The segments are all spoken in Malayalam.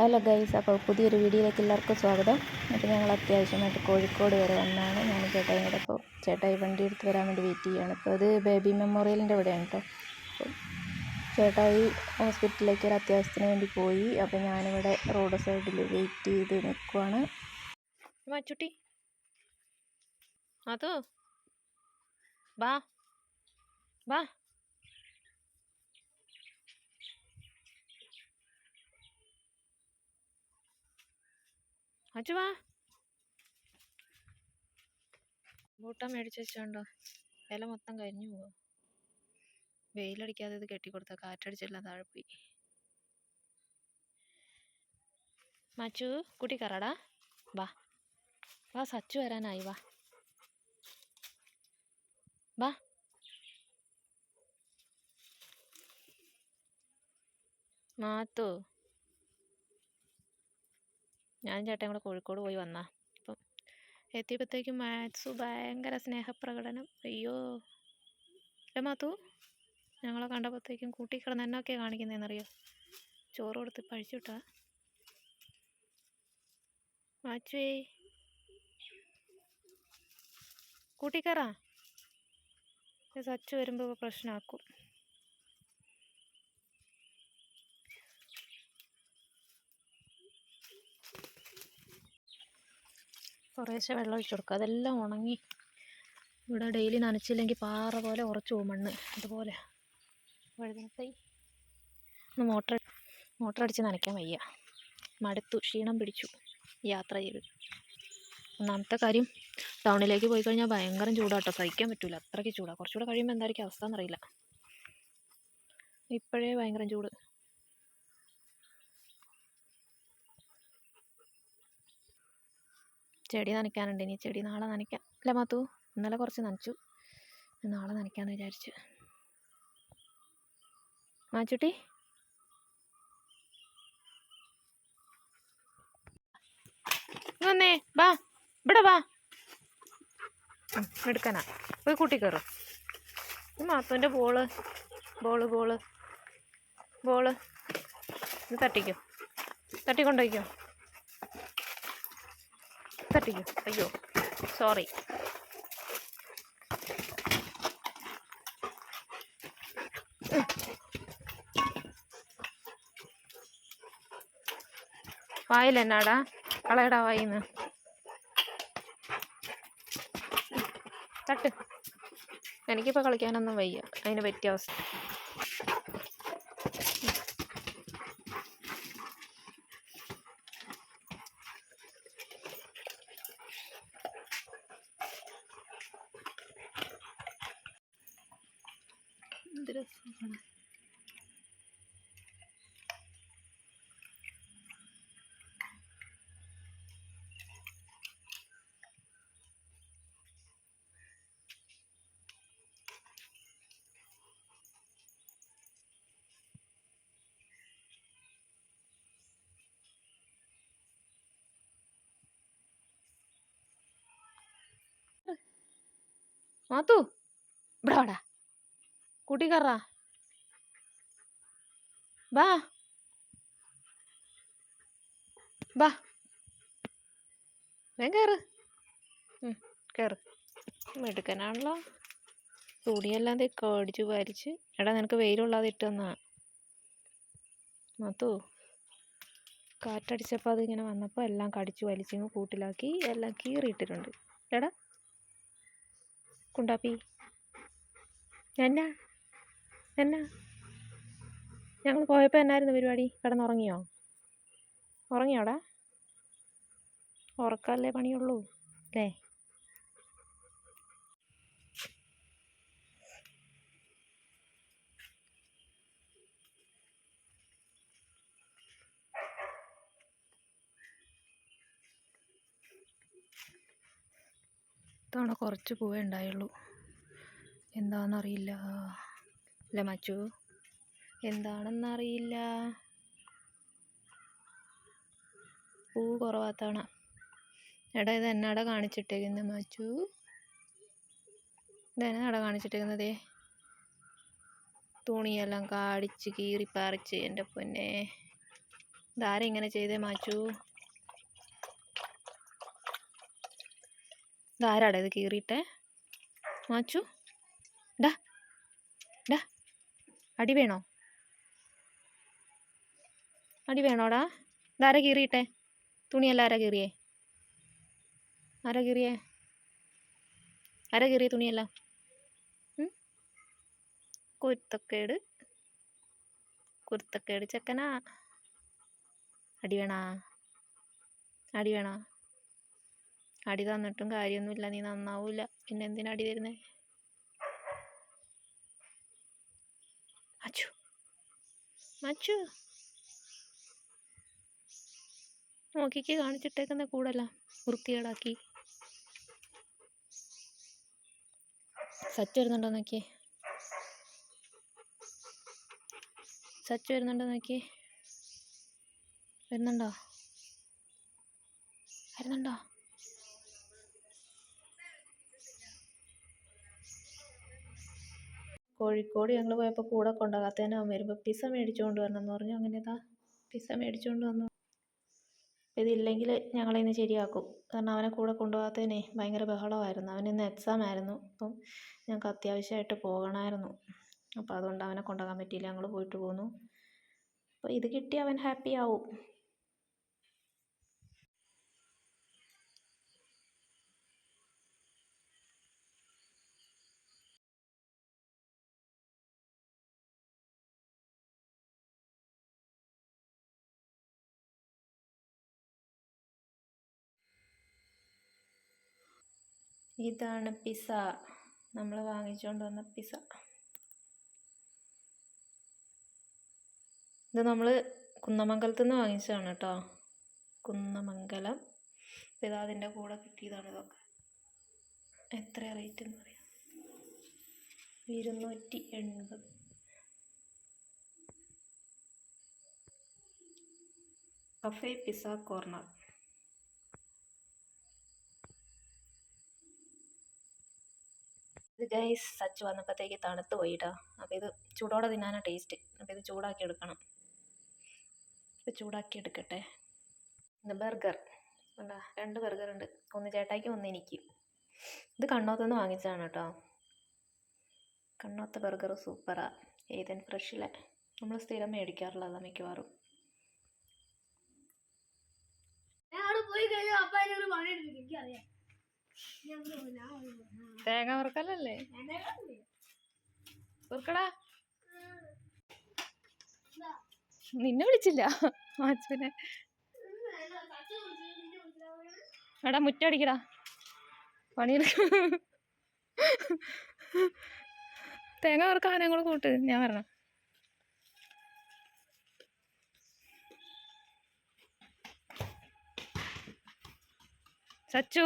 ഹലോ ഗൈസ് അപ്പോൾ പുതിയൊരു വീഡിയോയിലേക്ക് എല്ലാവർക്കും സ്വാഗതം. അപ്പോൾ ഞങ്ങൾ അത്യാവശ്യമായിട്ട് കോഴിക്കോട് വരെ വന്നാണ്. ഞാൻ ചേട്ടായി കൂടെ അപ്പോൾ ചേട്ടായി വണ്ടി എടുത്ത് വരാൻ വേണ്ടി വെയിറ്റ് ചെയ്യുകയാണ്. അപ്പോൾ അത് ബേബി മെമ്മോറിയലിന്റെ അവിടെയാണ് കേട്ടോ ചേട്ടായി ഹോസ്പിറ്റലിലേക്ക് ഒരു അത്യാവശ്യത്തിന് വേണ്ടി പോയി. അപ്പോൾ ഞാനിവിടെ റോഡ് സൈഡിൽ വെയിറ്റ് ചെയ്ത് നിൽക്കുവാണ്. മച്ചുട്ടി അതോ? ബാ. ബാ. അച്ചു വാ. ബൂട്ട ഇല മൊത്തം കരിഞ്ഞു പോവാ? വെയിലടിക്കാതെ ഇത് കെട്ടിക്കൊടുത്ത? കാറ്റടിച്ചില്ല താഴെ മച്ചു കുട്ടി കറടാ. വാ. വാ സച്ചു വരാനായി വാ. വാ. മാത്തു. ഞാൻ ചേട്ടൻ കൂടെ കോഴിക്കോട് പോയി വന്നാ. അപ്പം എത്തിയപ്പോഴത്തേക്കും മാത്സു ഭയങ്കര സ്നേഹപ്രകടനം. അയ്യോ. അല്ലേ മാത്തു ഞങ്ങളെ കണ്ടപ്പോഴത്തേക്കും കൂട്ടി കിടന്ന് എന്നൊക്കെയാണ് കാണിക്കുന്നതെന്നറിയോ ചോറ് കൊടുത്ത് പഴിച്ചുവിട്ടാ മാച്ചുവേ കൂട്ടിക്കറാ. സച്ച് വരുമ്പോൾ പ്രശ്നമാക്കും കുറേശ്ശെ വെള്ളം ഒഴിച്ചു കൊടുക്കുക അതെല്ലാം ഉണങ്ങി ഇവിടെ ഡെയിലി നനച്ചില്ലെങ്കിൽ പാറ പോലെ ഉറച്ചു പോകും മണ്ണ്. അതുപോലെ. വഴുതനത്തൈ ഒന്ന് മോട്ടർ മോട്ടർ അടിച്ച് നനയ്ക്കാൻ വയ്യ. മടുത്തു. ക്ഷീണം പിടിച്ചു. യാത്ര ചെയ്ത്. ഒന്നാമത്തെ കാര്യം ടൗണിലേക്ക് പോയി കഴിഞ്ഞാൽ ഭയങ്കര ചൂടാട്ടോ. സഹിക്കാൻ പറ്റില്ല അത്രയ്ക്ക് ചൂടാണ് കുറച്ചുകൂടെ കഴിയുമ്പോൾ എന്തായിരിക്കും അവസ്ഥ എന്നറിയില്ല. ഇപ്പോഴേ ഭയങ്കര ചൂട്. ചെടി നനയ്ക്കാനുണ്ട്. ഇനി ചെടി നാളെ നനയ്ക്കാം. അല്ലേ മാത്തു? ഇന്നലെ കുറച്ച് നനച്ചു. നാളെ നനയ്ക്കാമെന്ന് വിചാരിച്ചു. മാച്ചുട്ടി? വന്നേ. വാ ഇവിടെ വാ എടുക്കാനാ. പോയി കൂട്ടി കയറും. ഈ മാത്തുവിന്റെ ബോൾ. Ball ball. ബോൾ. ഇത് തട്ടിക്കോ. തട്ടിക്കൊണ്ടുപോയിക്കോ തട്ടിക്കോ. അയ്യോ സോറി വായിലെന്നാടാ? കളയടാ വായിന്ന്. തട്ട്. എനിക്കിപ്പോൾ കളിക്കാനൊന്നും വയ്യ. അതിന് പറ്റിയ അവസ്ഥ. മാത്തു ഇവിടെ വാടാ. കൂട്ടി ബാ. വാ വേഗം കയറ് കയറ് മെടുക്കനാണല്ലോ തുണിയെല്ലാം ദേ കടിച്ചു വലിച്ച് എടാ നിനക്ക് വെയിലുള്ളാതെ ഇട്ട് തന്നാ മത്തു കാറ്റടിച്ചപ്പോൾ അതിങ്ങനെ വന്നപ്പോൾ എല്ലാം കടിച്ചു വലിച്ചിങ്ങ് കൂട്ടിലാക്കി എല്ലാം കീറിയിട്ടിട്ടുണ്ട്. എടാ കുണ്ടാപ്പി എന്നാ എന്നാ ഞങ്ങൾ പോയപ്പോൾ എന്നായിരുന്നു പരിപാടി? കിടന്നുറങ്ങിയോ? ഉറങ്ങിയോടാ ഉറക്കമല്ലേ പണിയുള്ളൂ അല്ലേ? ഇത്തവണ കുറച്ച് പൂവേ ഉണ്ടായുള്ളൂ. എന്താണെന്നറിയില്ല അല്ല മച്ചു? എന്താണെന്നറിയില്ല. പൂ കുറവാത്താണ് എടാ ഇത് എന്നാടെ കാണിച്ചിട്ടേക്കുന്നത് മച്ചു? ഇതെന്നാടാ കാണിച്ചിട്ടേക്കുന്നതേ? തുണിയെല്ലാം കാടിച്ച് കീറി പറിച്ച് എന്റെ പൊന്നെ. ഇതാരെ ഇങ്ങനെ ചെയ്തേ മാച്ചു? ഇതാരാടാ ഇത് കീറിയിട്ട്? മാച്ചു? ഡാ ഡാ അടി വേണോ? അടി വേണോടാ? ഇതാരാ കീറിയിട്ടെ? തുണിയല്ല ആരാ കീറിയേ? ആരാ കീറിയേ? ആരാ കീറിയ തുണിയല്ല? കുരുത്തക്കേട്. കുരുത്തക്കേട് ചെക്കനാ. അടി വേണാ? അടി വേണോ? അടി തന്നിട്ടും കാര്യമൊന്നുമില്ല. നീ നന്നാവൂല പിന്നെ എന്തിനാ അടി തരുന്നേ മച്ചു. മച്ചു. നോക്കിക്ക് കാണിച്ചിട്ടേക്കുന്ന കൂടല്ല വൃത്തികേടാക്കി. സച്ച് വരുന്നുണ്ടോ നോക്കി? സച്ച് വരുന്നുണ്ടോ നോക്കി? വരുന്നുണ്ടോ? വരുന്നുണ്ടോ? കോഴിക്കോട് ഞങ്ങൾ പോയപ്പോൾ കൂടെ കൊണ്ടുപോകാത്തതിന് അവൻ വരുമ്പോൾ പിസ മേടിച്ചുകൊണ്ട് വരണം എന്ന് പറഞ്ഞു അങ്ങനെ ഇതാ പിസ മേടിച്ചുകൊണ്ട് വന്നു ഇതില്ലെങ്കിൽ ഞങ്ങളിന്ന് ശരിയാക്കും. കാരണം അവനെ കൂടെ കൊണ്ടുപോകാത്തതിനെ ഭയങ്കര ബഹളമായിരുന്നു. അവൻ ഇന്ന് എക്സാം ആയിരുന്നു. അപ്പം ഞങ്ങൾക്ക് അത്യാവശ്യമായിട്ട് പോകണമായിരുന്നു. അപ്പോൾ അതുകൊണ്ട് അവനെ കൊണ്ടുപോകാൻ പറ്റിയില്ല. ഞങ്ങൾ പോയിട്ട് പോന്നു. അപ്പോൾ ഇത് കിട്ടി അവൻ ഹാപ്പി ആവും. ഇതാണ് പിസ നമ്മൾ വാങ്ങിച്ചുകൊണ്ട് വന്ന പിസ ഇത് നമ്മൾ കുന്നമംഗലത്ത് നിന്ന് വാങ്ങിച്ചതാണ് കേട്ടോ കുന്നമംഗലം. ഇത് അതിന്റെ കൂടെ കിട്ടിയതാണ് ഇതൊക്കെ. എത്ര റേറ്റ് എന്ന് പറയാം. ഇരുന്നൂറ്റി എൺപത്. Cafe pizza corner. ഇത് ഗൈസ് സച്ച് വന്നപ്പോഴത്തേക്ക് തണുത്ത് പോയിട്ടാ. അപ്പോൾ ഇത് ചൂടോടെ തിന്നാനാണ് ടേസ്റ്റ് അപ്പോൾ ഇത് ചൂടാക്കി എടുക്കണം. ഇപ്പോൾ ചൂടാക്കി എടുക്കട്ടെ. ഇത് ബർഗർ ഉണ്ടാ രണ്ട് ബർഗർ ഉണ്ട്. ഒന്ന് ചേട്ടാക്കി ഒന്ന് എനിക്ക് ഇത് കണ്ണോത്തുനിന്ന് വാങ്ങിച്ചതാണ് കേട്ടോ. കണ്ണോത്ത ബർഗർ സൂപ്പറാ ഏതൻ ഫ്രഷിലെ നമ്മൾ സ്ഥിരം മേടിക്കാറുള്ളതാണ് മിക്കവാറും. പോയി കഴിഞ്ഞാൽ അപ്പ എന്നോട് പണിയെടുപ്പിക്കും എനിക്കറിയാം. തേങ്ങ വറുക്കലല്ലേ? വറുക്കടാ. നിന്നെ വിളിച്ചില്ല. മാച്ചുവിനെ എടാ മുറ്റടിക്കടാ പണിയെടുക്ക തേങ്ങ വറുക്കാൻ കൂടെ കൂട്ട്. ഞാൻ വരണം. സച്ചു.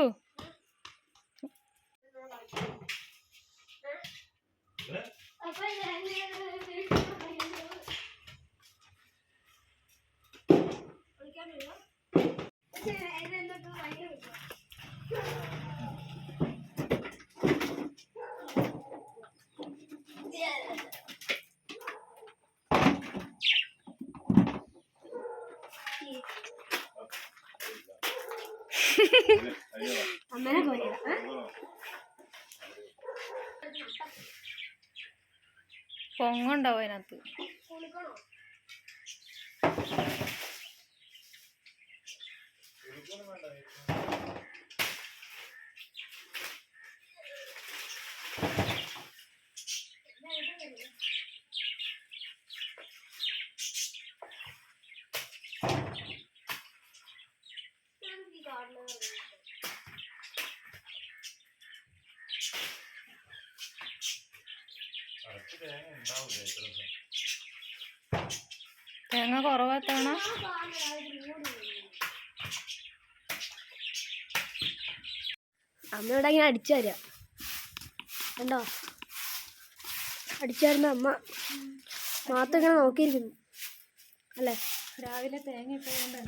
പൊങ്ങുണ്ടാവും അതിനകത്ത്? തേങ്ങ കുറവാത്തവണ അമ്മ ഇവിടെ ഇങ്ങനെ അടിച്ചു തരാം. കണ്ടോ? അടിച്ചു തരുന്ന അമ്മ മാത്രം ഇങ്ങനെ നോക്കിയിരിക്കുന്നു. അല്ലേ? രാവിലെ തേങ്ങ ഇട്ടുകൊണ്ട്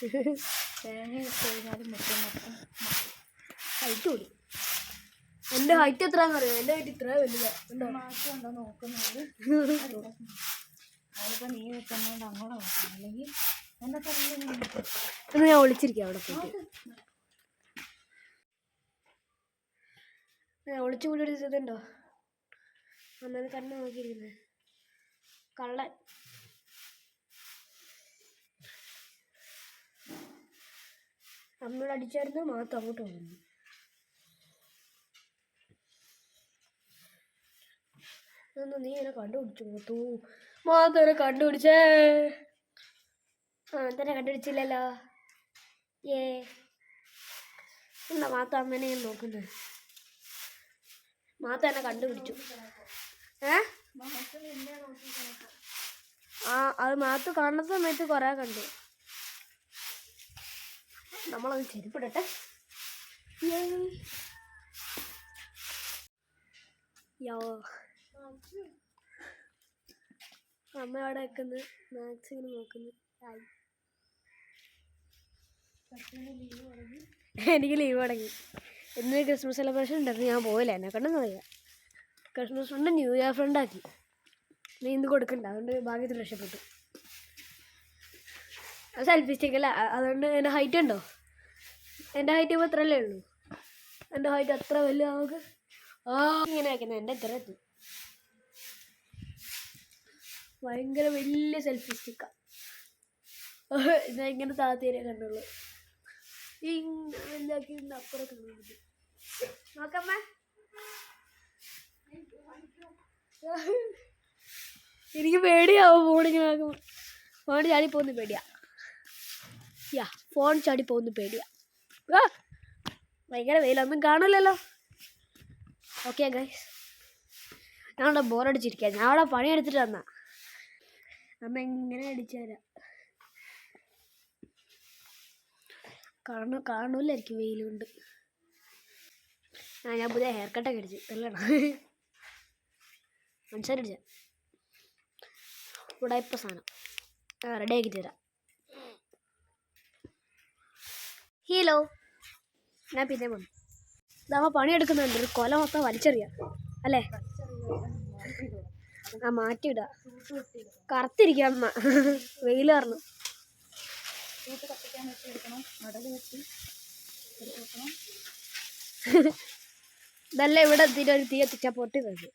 തേങ്ങ ഇട്ട് കഴിഞ്ഞാൽ മുറ്റം മൊത്തം കഴിച്ചു കൂടി എന്റെ ഹൈറ്റ് എത്ര അറിയാം? എന്റെ ഹൈറ്റ് ഇത്ര വലുതാ. കണ്ടോ? മാറ്റം ഉണ്ടോ നോക്കുന്നത് അതിപ്പോൾ നീ വെച്ചോണ്ട് അങ്ങോട്ട് നോക്കണം. അല്ലെങ്കിൽ എന്നെ ഞാൻ ഒളിച്ചിരിക്കാം അവിടെ പോയിട്ട്. ഒളിച്ചു കൂടി എടുത്തിട്ടുണ്ടോ അമ്മേനെ തന്നെ നോക്കിയിരിക്കുന്നത് കള്ളൻ. അമ്മയോട് അടിച്ചായിരുന്നു മാത്രം അങ്ങോട്ട് പോകുന്നു ഇതൊന്നും നീ എന്നെ കണ്ടുപിടിച്ചു പോത്തു മാത്രം കണ്ടുപിടിച്ചേ. ആ തന്നെ കണ്ടുപിടിച്ചില്ലല്ലോ. ഏ എന്താ മാത്ത അമ്മേനെ ഞാൻ നോക്കുന്നത് മാത്ത എന്നെ കണ്ടുപിടിച്ചു. ഏ? ആ അത് മാത്ത് കാണുന്ന സമയത്ത് കുറേ കണ്ടു. നമ്മളത് ചെരുപ്പിടട്ടെ. യോ. അമ്മ അവിടെ വെക്കുന്നു മാത്സിങ്ങനെ നോക്കുന്നു. ആയി എനിക്ക് ലീവ് തുടങ്ങി. ഇന്ന് ക്രിസ്മസ് സെലിബ്രേഷൻ ഉണ്ടായിരുന്നു. ഞാൻ പോയില്ല. എന്നെ കണ്ടെന്ന് വയ്യ Christmas friend new year friend ആക്കി. നീ കൊടുക്കണ്ട. അതുകൊണ്ട് ഭാഗ്യത്തിൽ രക്ഷപ്പെട്ടു. അത് സെൽഫി സ്റ്റിക്കല്ല അതുകൊണ്ട് എന്റെ ഹൈറ്റ് ഉണ്ടോ? എന്റെ ഹൈറ്റ് ഇപ്പോൾ അത്രയല്ലേ ഉള്ളൂ. എന്റെ ഹൈറ്റ് അത്ര വലിയ നമുക്ക് ആ ഇങ്ങനെ വയ്ക്കുന്നത് എന്റെ ഇത്ര എത്തും. ഭയങ്കര വലിയ സെൽഫി സ്റ്റിക്കാ ഞാൻ ഇങ്ങനെ താത്തേരെ കണ്ടുള്ളൂ. ഇതിന്റെ അപ്പുറം കാണുന്നത് നോക്കമ്മേ. എനിക്ക് പേടിയാവും ഫോണിങ്ങനെ നോക്കുമ്പോൾ ഫോൺ ചാടി പോകുന്ന പേടിയാ. യാ ഫോൺ ചാടി പോകുന്ന പേടിയാ. ഭയങ്കര വെയിലൊന്നും കാണില്ലല്ലോ ഓക്കെ ഗൈസ് ഞാനവിടെ ബോറടിച്ചിരിക്കുക ഞാൻ അവിടെ പണിയെടുത്തിട്ട് വന്നാ. അമ്മ എങ്ങനെ അടിച്ചു തരാം. കാണു കാണൂലായിരിക്കും വെയിൽ കൊണ്ട് ആ ഞാൻ പുതിയ ഹെയർ കട്ടൊക്കെ അടിച്ചു. നല്ലതാണ്. മനസ്സിലടിച്ച ഇപ്പൊ സാധനം. റെഡി ആക്കി തരാം. ഹീലോ. ഞാൻ പിന്നെ പോണു ഇതാവുമ്പോൾ പണിയെടുക്കുന്നുണ്ട്. ഒരു കൊല മൊത്തം വലിച്ചെറിയാം. അല്ലേ? ആ മാറ്റിയിടുക കറുത്തിരിക്കുക അമ്മ വെയിൽ കാരണം. വെക്കണം. ഇതല്ല ഇവിടെ ഒരു തീ എത്തിച്ച പൊട്ടി തരും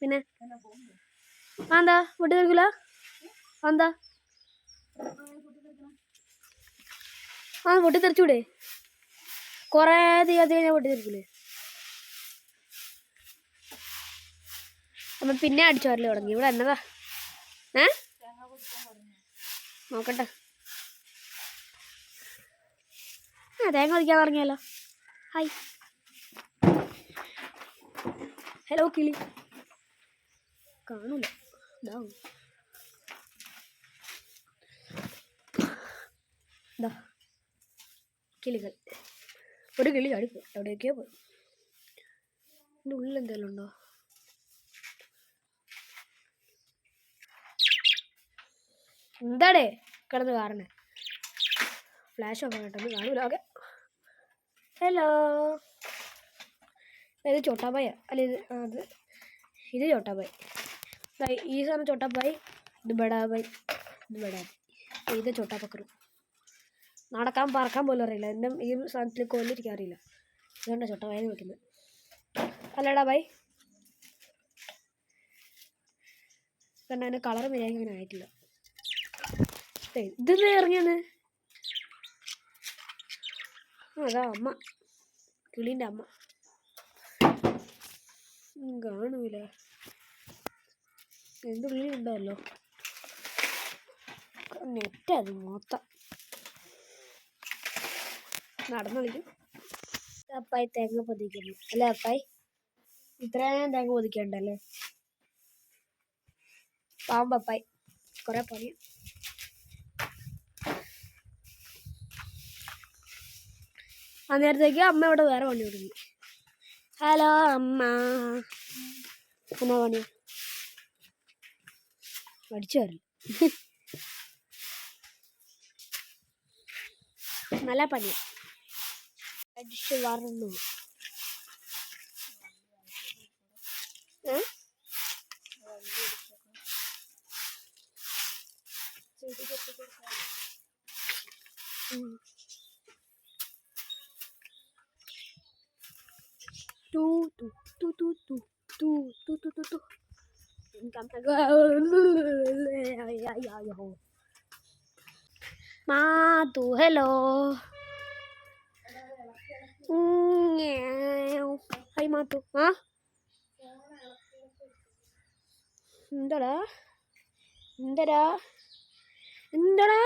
പിന്നെ? എന്താ പൊട്ടി തീർക്കില്ല എന്താ ആ പൊട്ടി തെറിച്ചൂടെ? കുറേ തീ കത്തി കഴിഞ്ഞാൽ പൊട്ടി തെറിക്കില്ലേ അമ്മ പിന്നെ അടിച്ചു വരൽ തുടങ്ങി. ഇവിടെ എന്നതാ? ഏ? നോക്കട്ടെ. ആ തേങ്ങ ഒതിക്കാൻ തുടങ്ങിയല്ലോ. ഹായ് ഹലോ കിളി. കാണൂല. ഇതാവും ഇതാ. കിളികൾ. ഒരു കിളി ചാടിപ്പോയി എവിടെയൊക്കെയോ പോയി. ഉള്ളിൽ എന്തെങ്കിലും ഉണ്ടോ? എന്താടേ? കിടന്ന് കാരണേ ഫ്ലാഷ് ഓഫ് കേട്ടോ കാണൂല ഓക്കെ. ഹലോ ഇത് ചോട്ടാബായ അല്ല ഇത് അത് ഇത് ചോട്ടാബായ് ഈ സാധനം ചോട്ടാബായ് ഇത് ബഡാബായ് ഇത് ബഡാബായ് ഇത് ചോട്ടാപ്പക്കറു. നടക്കാൻ പറക്കാൻ പോലും അറിയില്ല. എന്നും ഈ സാധനത്തിൽ കൊല്ലിരിക്കാൻ അറിയില്ല. അതുകൊണ്ടാണ് ചോട്ടാബായി വിളിക്കുന്നത്. അല്ലടാ ബൈ. കാരണം അതിന്റെ കളർ മര്യാദ ഇങ്ങനെ ആയിട്ടില്ല. ഇതെന്താ ഇറങ്ങിയത്? അതാ അമ്മ. കിളീന്റെ അമ്മ. കാണൂല. എന്ത് കിളി ഉണ്ടല്ലോ? നെറ്റ് അത് മൊത്തം. നടന്നു കളിക്കും അപ്പായി തേങ്ങ പൊതിക്കുന്നു. അല്ലെ അപ്പായി? ഇത്രയും തേങ്ങ പൊതിക്കണ്ടല്ലേ? പാമ്പപ്പായി കൊറേ പണി അന്നേരത്തേക്ക് അമ്മ ഇവിടെ വേറെ പണി തുടങ്ങി. ഹലോ അമ്മ. എന്നാ പണി? പഠിച്ചു വരില്ല നല്ല പണി. അടിച്ചു വറന്നു ഏ? ടു ടു ടു ടു ടു ടു ടു ടു ടു ടു മാതു ഹലോ ഹൈ മാത്തു ആ എന്താടാ എന്തടാ എന്തടാ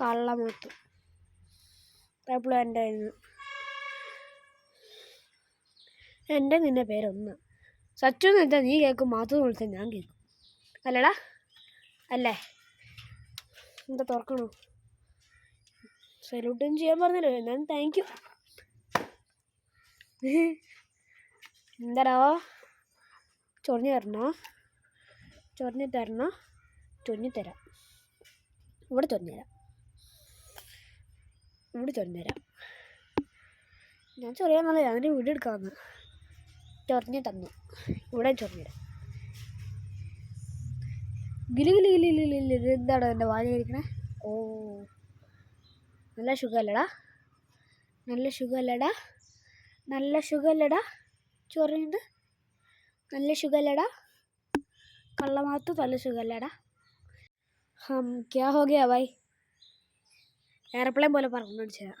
കള്ളമാത്തു എപ്പോഴും എന്റെ എന്റെ നിന്റെ പേരൊന്ന്. സച്ചു എന്ന് വെച്ചാൽ നീ കേൾക്കും മാത്തു എന്ന് വിളിച്ചാൽ ഞാൻ കേൾക്കും. അല്ലടാ അല്ലേ? എന്താ തുറക്കണോ? സല്യൂട്ടും ചെയ്യാൻ പറഞ്ഞല്ലോ എന്നാലും താങ്ക് യു എന്താടാ? ചൊറിഞ്ഞു തരണോ? ചൊറിഞ്ഞു തരണോ? ചൊറിഞ്ഞു തരാം. ഇവിടെ ചൊറിഞ്ഞു തരാം. ഇവിടെ ചൊറിഞ്ഞു തരാം. ഞാൻ ചൊറിയാന്നല്ല ഞാനൊരു വീട് എടുക്കാമെന്ന് ചൊറിഞ്ഞു തന്നു. ഇവിടെ ചൊറിഞ്ഞു തരാം ഗിലി ഗിലി ഗിലി ഗിലി ഗിലി ഇത് എന്താണ് എന്റെ വാലിരിക്കണേ ഓ നല്ല സുഖമല്ലടാ. നല്ല സുഖമല്ലടാ. നല്ല സുഖമല്ലടാ. ചൊറിയുണ്ട് നല്ല സുഖമല്ലടാ. കള്ളമാത്തു നല്ല സുഖമല്ലടാ. ഹം ക്യാ ഹോ ഗയാ ഭായ് എയർപ്ലെയിൻ പോലെ പറഞ്ഞു കാണിച്ചു തരാം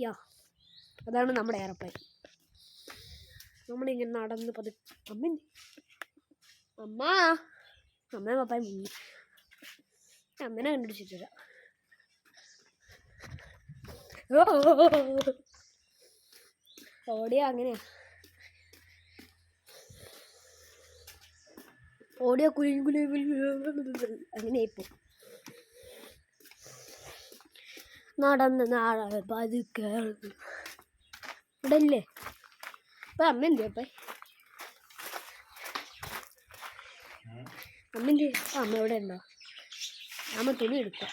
യാ. അതാണ് നമ്മുടെ എയർപ്ലെയിൻ നമ്മളിങ്ങനെ നടന്ന് പതി അമ്മ? അമ്മ. അമ്മ പപ്പായ മുങ്ങി. അമ്മനെ കണ്ടുപിടിച്ചിട്ടില്ല. ഓടിയ അങ്ങനെയാ. ഓടിയ കുലിൻ കുലി അങ്ങനെ ഇപ്പൊ നടന്ന് നാളെ പതുക്കെ ഇവിടെ ഇല്ലേ ഇപ്പൊ അമ്മ എന്ത് അപ്പ അമ്മ എന്ത് അമ്മ ഇവിടെ ഉണ്ടോ? അമ്മ തുണി എടുക്കാം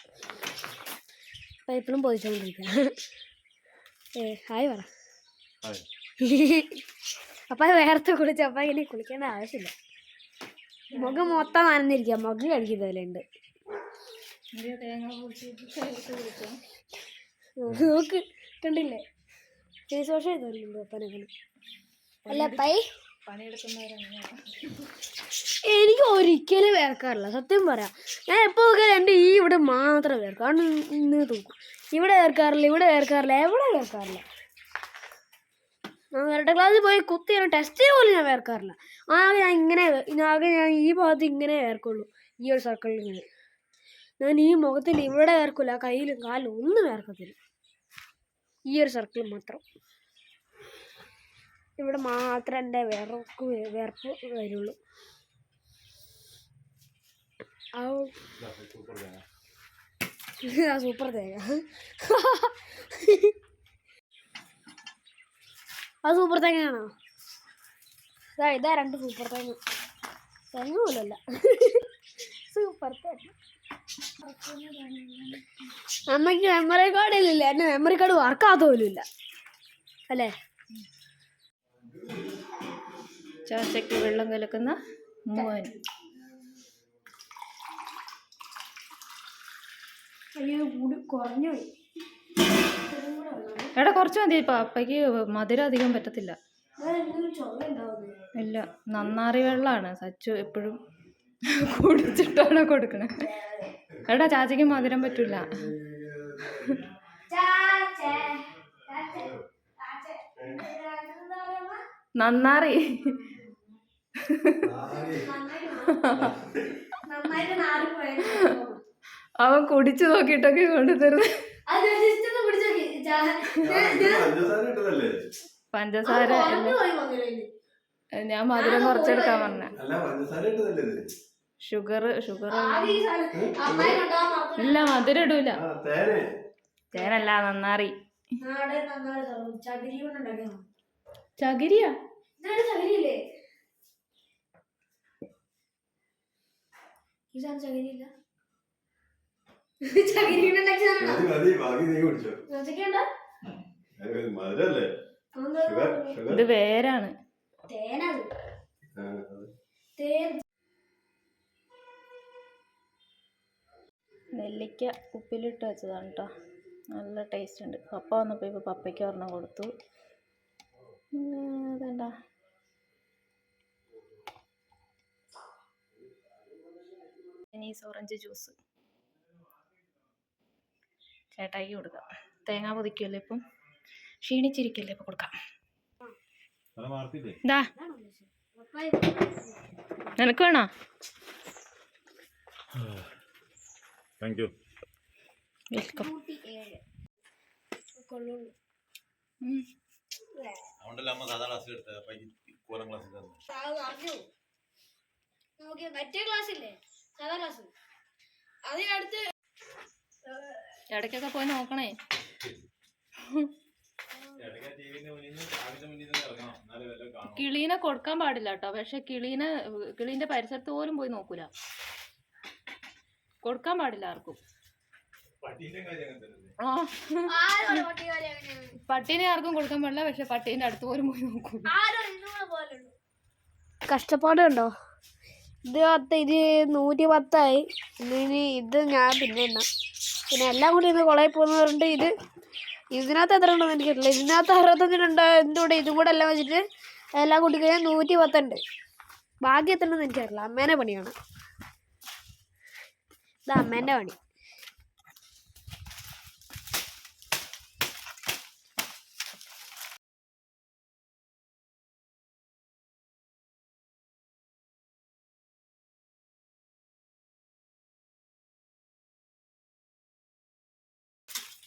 എപ്പോഴും പോയിച്ചോണ്ടിരിക്കാം. ഏ ഹായ് പറ. അപ്പ വേർത്ത് കുളിച്ച അപ്പ ഇങ്ങനെ കുളിക്കേണ്ട ആവശ്യമില്ല. മുഖം മൊത്തം നനഞ്ഞിരിക്കുക മുഖം കഴിക്കുന്നതിലുണ്ട് തേങ്ങ പൊളിച്ച് നോക്ക് കണ്ടില്ലേ? ഫേസ് വാഷ് അല്ല പൈ. എനിക്ക് ഒരിക്കലും വേർക്കാറില്ല. സത്യം പറയാം. ഞാൻ എപ്പോൾ നോക്കിയാലും എന്റെ ഈ ഇവിടെ മാത്രം വേർക്കും. ഇന്ന് തൂക്കും. ഇവിടെ വേർക്കാറില്ല ഇവിടെ വേർക്കാറില്ല എവിടെ വേർക്കാറില്ല? ഞാൻ ഇരട്ട ക്ലാസ്സിൽ പോയി കുത്തി ടെസ്റ്റ് പോലും ഞാൻ വേർക്കാറില്ല. ആകെ ഞാൻ ഇങ്ങനെ ആകെ ഞാൻ ഈ ഭാഗത്ത് ഇങ്ങനെ വേർക്കുള്ളൂ. ഈ ഒരു സർക്കിളിൽ ഇങ്ങനെ ഞാൻ ഈ മുഖത്തിൽ ഇവിടെ വേർക്കില്ല കയ്യിലും കാലിലും ഒന്നും വേർക്കത്തില്ല ഈ ഒരു സർക്കിൾ മാത്രം. ഇവിടെ മാത്രം എന്റെ വിറക്ക് വേർപ്പ് വരുള്ളൂ. സൂപ്പർ തേങ്ങ. അത് സൂപ്പർ തേങ്ങയാണോ? ഇതാ ഇതാ രണ്ട് സൂപ്പർ തേങ്ങ. തേങ്ങ പോലല്ല സൂപ്പർ തേങ്ങ. അമ്മയ്ക്ക് മെമ്മറി കാർഡ് ഇല്ല എന്റെ മെമ്മറി കാർഡ് വർക്കാത്ത പോലും ഇല്ല. അല്ലേ? ചാച്ചയ്ക്ക് വെള്ളം കലക്കുന്ന മോൻ. എടാ കുറച്ച് മതി. ഇപ്പം അപ്പയ്ക്ക് മധുരം അധികം പറ്റത്തില്ല. ഇല്ല. നന്നാറി വെള്ളമാണ് സച്ചു എപ്പോഴും കുടിച്ചിട്ടാണ് കൊടുക്കണേ. എടാ ചാച്ചയ്ക്ക് മധുരം പറ്റൂല. നന്നാറി. അവൻ കുടിച്ചു നോക്കിട്ടൊക്കെ കൊണ്ടുതരുന്നത് പഞ്ചസാര ഞാൻ മധുരം കുറച്ചെടുക്കാൻ പറഞ്ഞ. ഷുഗർ ഷുഗർ ഇല്ല മധുരം ഇടൂല. തേനല്ല നന്നാറി. ചകിരിയാ? ഇത് വേരാണ്. തേനാണ് തേൻ നെല്ലിക്ക ഉപ്പിലിട്ട് വെച്ചതാണ് കേട്ടോ നല്ല ടേസ്റ്റ് ഉണ്ട്. പപ്പ വന്നപ്പോൾ ഇപ്പോൾ പപ്പയ്ക്ക് ഒരെണ്ണം കൊടുത്തു. അതേണ്ട ചൈനീസ് ഓറഞ്ച് ജ്യൂസ് ചേട്ടായിക്ക് കൊടുക്കാം. തേങ്ങ പൊതിക്കുമല്ലോ ഇപ്പം? ക്ഷീണിച്ചിരിക്കല്ലേ ഇപ്പം കൊടുക്കാം. ഇതാ നിനക്ക് വേണോ? Thank you. വെൽക്കം. അതുകൊണ്ടല്ല അമ്മ സാധാ കോലം നമുക്ക് മറ്റേ ക്ലാസ് ഇല്ലേ? സാധാ ക്ലാസ് അതിനടുത്ത് ഇടയ്ക്കൊക്കെ പോയി നോക്കണേ. കിളീനെ കൊടുക്കാൻ പാടില്ല കേട്ടോ. പക്ഷെ കിളീനെ കിളീന്റെ പരിസരത്ത് പോലും പോയി നോക്കൂല. കൊടുക്കാൻ പാടില്ല ആർക്കും. പട്ടീനെ ആർക്കും കൊടുക്കാൻ പാടില്ല പക്ഷെ പട്ടീന്റെ അടുത്ത് പോലും പോയി നോക്കും. കഷ്ടപ്പാടുണ്ടോ? ഇത് പത്ത് ഇത് നൂറ്റി പത്തായി. ഇനി ഇത് ഞാൻ പിന്നെ എണ്ണാം പിന്നെ എല്ലാം കൂടി ഇന്ന് കുളയിൽ പോകുന്നവരുണ്ട്. പറഞ്ഞിട്ട് ഇത് ഇതിനകത്ത് എത്ര ഉണ്ടെന്ന് എനിക്കറിയില്ല ഇതിനകത്ത് അറുപത്തഞ്ചിനുണ്ട് എന്തുകൊണ്ട് ഇതും കൂടെ എല്ലാം വെച്ചിട്ട് എല്ലാം കൂട്ടി കഴിഞ്ഞാൽ നൂറ്റി പത്തുണ്ട്. ബാക്കി എത്ര ഉണ്ടെന്ന് എനിക്കറിയില്ല അമ്മേനെ പണിയാണ്. ഇത് അമ്മേന്റെ പണി.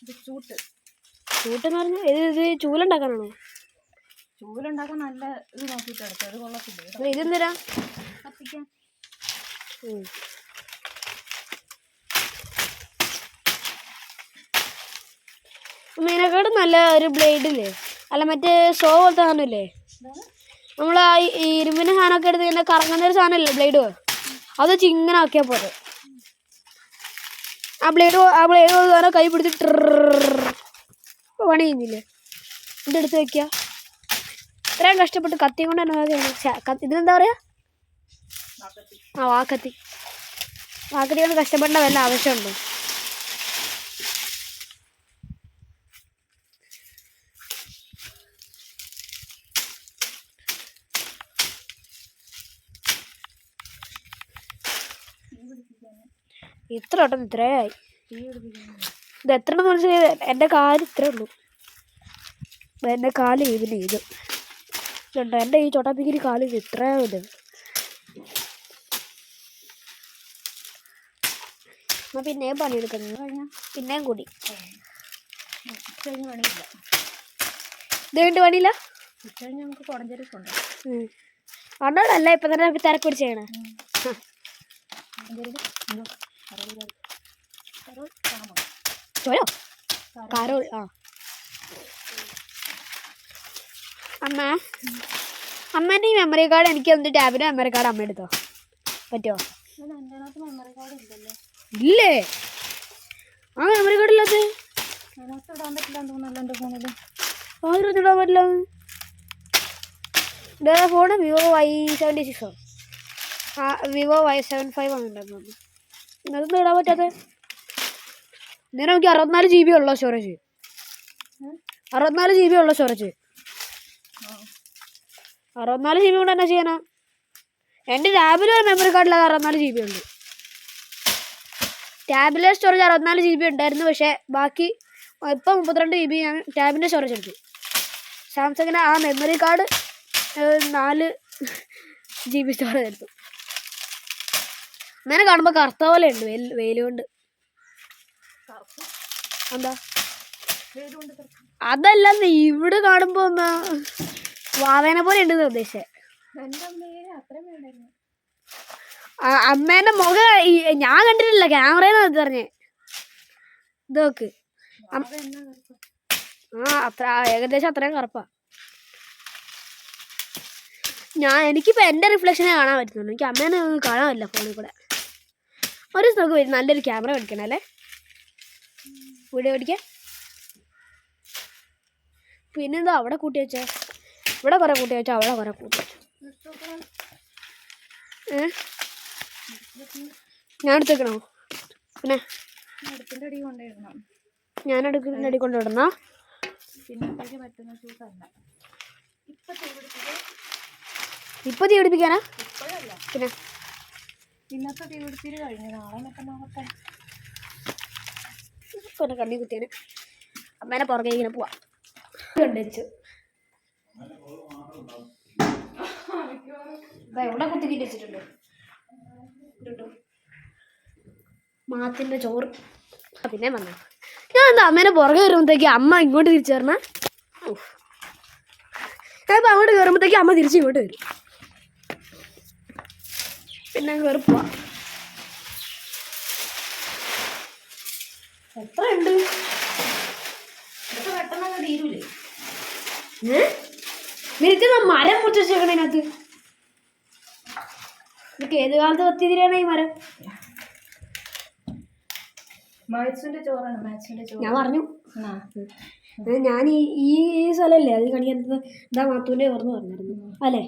ഇത് ചൂട്ട്. ചൂട്ടെന്ന് പറഞ്ഞാൽ ഇത് ഇത് ചൂലുണ്ടാക്കാനാണോ? ചൂലുണ്ടാക്കാൻ നല്ല ഇത് നോക്കിയിട്ട് എടുത്തു അത് കൊള്ളത്തില്ല. ഇതെന്തിനാ? കത്തിക്കാൻ. മീനക്കാട് നല്ല ഒരു ബ്ലേഡില്ലേ? അല്ല മറ്റേ സോ പോലത്തെ സാധനമില്ലേ? നമ്മൾ ആ ഇരുമ്പിന്റെ സാധനമൊക്കെ എടുത്ത് ഇങ്ങനെ കറങ്ങുന്ന ഒരു സാധനമില്ലേ ബ്ലേഡ്? അത് വെച്ച് ഇങ്ങനെ ആക്കിയാൽ പോരെ. ആ ബ്ലേഡ് ആ ബ്ലേഡ് സാധനം കൈ പിടിച്ച് പണി ചെയ്യുന്നില്ലേ ഇതെടുത്ത് വെക്കുക ഇത്രയും കഷ്ടപ്പെട്ട് കത്തി കൊണ്ട് തന്നെ ഇതിനെന്താ പറയുക ആ വാക്കത്തി. വാക്കത്തി കൊണ്ട് കഷ്ടപ്പെടേണ്ട വല്ല ആവശ്യമുണ്ടോ? ഇത്ര വട്ടം ഇത്രയായി. ഇത് എത്ര മനസ്സിലായത് എന്റെ കാൽ ഇത്രേ ഉള്ളൂ. എന്റെ കാൽ ഇതിന് ഇത്. ഇതുണ്ട്? എന്റെ ഈ ചോട്ടാപ്പിക്കിന് കാൽ ഇത് ഇത്രയും ഇത്. എന്നാൽ പിന്നെയും പണിയെടുക്കുന്നു പിന്നെയും കൂടി. പണിയില്ല ഇത് കഴിഞ്ഞ് പണിയില്ല? കഴിഞ്ഞ് നമുക്ക് അതുകൊണ്ടല്ല ഇപ്പൊ തന്നെ തിരക്ക് പിടിച്ച് ചെയ്യണേ അമ്മ. അമ്മേന്റെ ഈ മെമ്മറി കാർഡ് എനിക്ക് തന്നിട്ട് ടാബിന്റെ മെമ്മറി കാർഡ് അമ്മ എടുത്തോ? പറ്റോ ഇല്ലേ? ആ മെമ്മറി കാർഡ് ഇല്ലാത്ത? ഇടാൻ ഫോണ് വിവോ വൈ സെവന്റി സിക്സോ ആ വിവോ വൈ സെവൻ ഫൈവ് ആണ് ഉണ്ടായിരുന്നത്. ഇന്നത്തെ ഇടാൻ പറ്റാത്ത? ഇന്നേരം നമുക്ക് അറുപത്തിനാല് ജി ബി ഉള്ളോ സ്റ്റോറേജ് അറുപത്തിനാല് ജി ബി ഉള്ളോ സ്റ്റോറേജ് അറുപത്തിനാല് ജി ബി കൊണ്ട് എന്നാ ചെയ്യാനാ? എന്റെ ടാബിലെ ഒരു മെമ്മറി കാർഡിൽ അറുപത്തിനാല് ജി ബി ഉണ്ട്. ടാബിലെ സ്റ്റോറേജ് അറുപത്തിനാല് ജി ബി ഉണ്ടായിരുന്നു പക്ഷേ ബാക്കി ഇപ്പം മുപ്പത്തിരണ്ട് ജി ബി ഞാൻ ടാബിന്റെ സ്റ്റോറേജ് എടുത്തു. സാംസങ്ങിന്റെ ആ മെമ്മറി കാർഡ് നാല് ജി ബി സ്റ്റോറേജ് എടുത്തു. അങ്ങനെ കാണുമ്പോൾ കറുത്ത പോലെ ഉണ്ട് വെയിൽ വെയിൽ കൊണ്ട് എന്താ? അതല്ല ഇവിടെ കാണുമ്പോൾ എന്നാ വാവേനെ പോലെ ഉണ്ട് ആ- അമ്മേന്റെ മുഖം ഞാൻ കണ്ടിട്ടില്ല. ക്യാമറയിൽ പറഞ്ഞേ. ഇതൊക്കെ ആ അത്ര ഏകദേശം അത്രയും കറുപ്പാ. ഞാൻ എനിക്കിപ്പോൾ എന്റെ റിഫ്ലക്ഷനെ കാണാൻ പറ്റുന്നുള്ളൂ. എനിക്ക് അമ്മേനെ കാണാൻ പറ്റില്ല ഫോണിൽ കൂടെ. ഒരു ദിവസം നമുക്ക് വരും നല്ലൊരു ക്യാമറ മേടിക്കണം അല്ലേ? വീഡിയോ മേടിക്കാൻ പിന്നെന്താ അവിടെ കൂട്ടി വെച്ചേ? ഇവിടെ കുറേ കൂട്ടി വെച്ചാൽ അവിടെ കുറേ കൂട്ടി വെച്ചു. ഞാൻ എടുത്തേക്കണോ? പിന്നെ? ഞാൻ എടുക്കുന്ന അടി കൊണ്ട് ഇപ്പൊ തീ പിടിപ്പിക്കാനാ? പിന്നെ? ഇന്നത്തെ തീപിടിച്ചിട്ട് കഴിഞ്ഞു. നാളെ മറ്റന്നാളത്തെ എന്നെ കണ്ണി കുത്തിയാണ് അമ്മേനെ പുറകെ ഇങ്ങനെ പോവാ. കണ്ടുവച്ചു എവിടെ കുത്തിക്കിട്ട് വെച്ചിട്ടുണ്ട്? മാത്തിന്റെ ചോറ്. പിന്നെ വന്നു. ഞാൻ എന്താ അമ്മേനെ പുറകെ വരുമ്പോഴത്തേക്ക് അമ്മ ഇങ്ങോട്ട് തിരിച്ചു വരണ? ഞാൻ അങ്ങോട്ട് കയറുമ്പോഴത്തേക്ക് അമ്മ തിരിച്ച് ഇങ്ങോട്ട് വരും. പിന്നെ കയറി പോവാ എത്ര ഉണ്ട് ഇതൊക്കെ പെട്ടെന്ന് തീരൂലേ? നിനക്ക് മരം മുറിച്ച് വെച്ചേക്കണേ അതിനകത്ത് ഏത് കാലത്ത് കത്തിയതിരാണ് ഈ മരം? ഞാൻ പറഞ്ഞു. ഞാൻ ഈ ഈ സ്ഥലമല്ലേ അത് കാണിക്കാൻ എന്താ മാത്തൂന്റെ ഓർന്ന് പറഞ്ഞായിരുന്നു അല്ലേ?